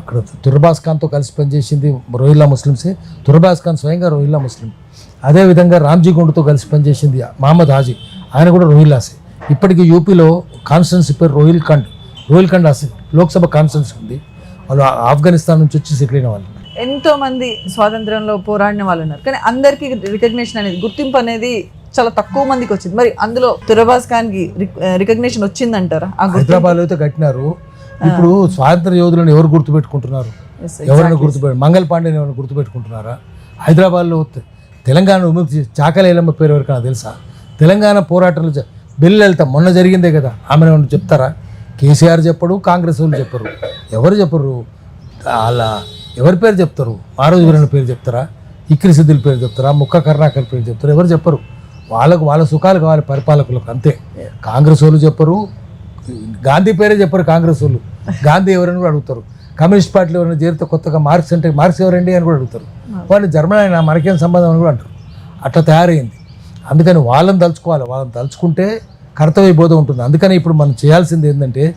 అక్కడ తుర్బాస్ ఖాన్తో కలిసి పనిచేసింది రోహిల్లా ముస్లిమ్సే. తుర్బాస్ ఖాన్ స్వయంగా రోహిల్లా ముస్లిం. అదేవిధంగా రామ్జీ గుండుతో కలిసి పనిచేసింది మహమ్మద్ హాజీ. ఆయన కూడా రోహిల్లాసే. ఇప్పటికీ యూపీలో కాన్స్టెన్సీ పేరు Rohilkhand. Rohilkhand Lok Sabha constituency ఉంది. వాళ్ళు ఆఫ్ఘనిస్తాన్ నుంచి వచ్చి సెటిల్ వాళ్ళు. ఎంతో మంది స్వాతంత్రంలో పోరాడిన వాళ్ళు ఉన్నారు. కానీ అందరికీ రికగ్నిషన్ అనేది గుర్తింపు అనేది చాలా తక్కువ మందికి వచ్చింది. మరి అందులో తురబాస్ ఖాన్కి రికగ్నిషన్ వచ్చిందంటారా హైదరాబాద్లో అయితే కట్టినారు. ఇప్పుడు స్వాతంత్ర యోధులను ఎవరు గుర్తుపెట్టుకుంటున్నారు? ఎవరైనా గుర్తుపెట్టు మంగళ పాండేని ఎవరైనా గుర్తుపెట్టుకుంటున్నారా? హైదరాబాద్లో తెలంగాణ విముక్తి చాకలేలమ్మ పేరు ఎవరికైనా తెలుసా? తెలంగాణ పోరాటంలో వెళ్తా మొన్న జరిగిందే కదా ఆమె ఏమన్నా చెప్తారా? కేసీఆర్ చెప్పడు కాంగ్రెస్ వాళ్ళు చెప్పరు. ఎవరు చెప్పరు? వాళ్ళ ఎవరి పేరు చెప్తారు? మారోజు వీరన్న పేరు చెప్తారా? ఇక్రి సిద్ధుల పేరు చెప్తారా? ముక్క కరుణాకర్ పేరు చెప్తారు? ఎవరు చెప్పరు. వాళ్ళకు వాళ్ళ సుఖాలు కావాలి పరిపాలకులకు అంతే. కాంగ్రెస్ వాళ్ళు చెప్పరు గాంధీ పేరే చెప్పరు కాంగ్రెస్ వాళ్ళు. గాంధీ ఎవరని కూడా అడుగుతారు. కమ్యూనిస్ట్ పార్టీలో ఎవరైనా చేరితే కొత్తగా మార్క్స్ అంటే మార్క్స్ ఎవరండి అని కూడా అడుగుతారు. వాళ్ళు జర్మన్ అయినా మనకేం సంబంధం అని కూడా అంటారు. అట్లా తయారైంది. అందుకని వాళ్ళని తలుచుకోవాలి. వాళ్ళని తలుచుకుంటే కర్తవ్య బోధ ఉంటుంది. అందుకని ఇప్పుడు మనం చేయాల్సింది ఏంటంటే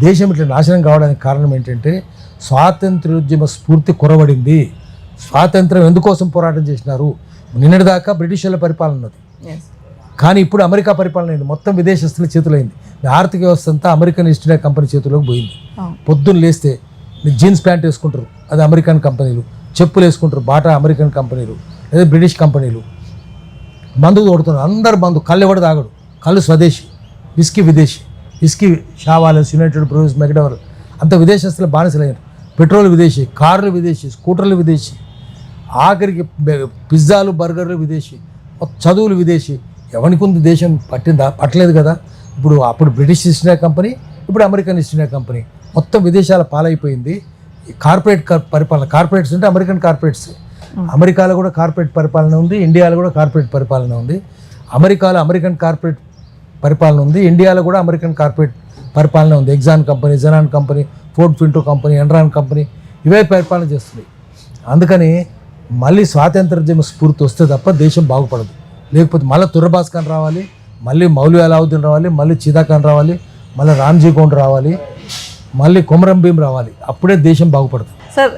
దేశం ఇట్లా నాశనం కావడానికి కారణం ఏంటంటే స్వాతంత్ర్యోద్యమ స్ఫూర్తి కొరవడింది. స్వాతంత్రం ఎందుకోసం పోరాటం చేసినారు? నిన్నటిదాకా బ్రిటిష్ వాళ్ళ పరిపాలన ఉన్నది. కానీ ఇప్పుడు అమెరికా పరిపాలన అయింది. మొత్తం విదేశస్తుల చేతులైంది. ఆర్థిక వ్యవస్థ అంతా అమెరికన్ ఈస్ట్ ఇండియా కంపెనీ చేతిలోకి పోయింది. పొద్దున్న లేస్తే జీన్స్ ప్యాంట్ వేసుకుంటారు. అది అమెరికన్ కంపెనీలు. చెప్పులు వేసుకుంటారు. బాటా అమెరికన్ కంపెనీలు. లేదా బ్రిటిష్ కంపెనీలు. మందు కొడుతున్నారు అందరు మందు. కళ్ళు ఎవడు తాగడు. కళ్ళు స్వదేశీ. విస్కీ విదేశీ. విస్కీ షావాలస్ యునైటెడ్ బ్రూస్ మెగడవర్ అంత విదేశస్తుల బానిసలయ్యారు. పెట్రోల్ విదేశీ కార్లు విదేశీ స్కూటర్లు విదేశీ. ఆఖరికి పిజ్జాలు బర్గర్లు విదేశీ. చదువులు విదేశీ. ఎవరికి ఉంది దేశం? పట్టిందా? పట్టలేదు కదా. ఇప్పుడు అప్పుడు బ్రిటిష్ ఈస్ట్ ఇండియా కంపెనీ ఇప్పుడు అమెరికన్ ఈస్ట్ ఇండియా కంపెనీ. మొత్తం విదేశాల పాలైపోయింది. కార్పొరేట్ కర్- పరిపాలన కార్పొరేట్స్ అంటే అమెరికన్ కార్పొరేట్స్. అమెరికాలో కూడా కార్పొరేట్ పరిపాలన ఉంది ఇండియాలో కూడా కార్పొరేట్ పరిపాలన ఉంది. అమెరికాలో అమెరికన్ కార్పొరేట్ పరిపాలన ఉంది ఇండియాలో కూడా అమెరికన్ కార్పొరేట్ పరిపాలన ఉంది. Exxon company xenon company Ford Pinto company Enron company ఇవే పరిపాలన చేస్తున్నాయి. అందుకని మళ్ళీ స్వాతంత్రోద్యమ స్ఫూర్తి వస్తే తప్ప దేశం బాగుపడదు. లేకపోతే మళ్ళీ తుర్రభాస్కర్ రావాలి మళ్ళీ మౌలి అలావుద్దీన్ రావాలి మళ్ళీ చీదా రావాలి మళ్ళీ రామ్జీ గోండ్ రావాలి మళ్ళీ కొమరం భీం రావాలి. అప్పుడే దేశం బాగుపడుతుంది. సార్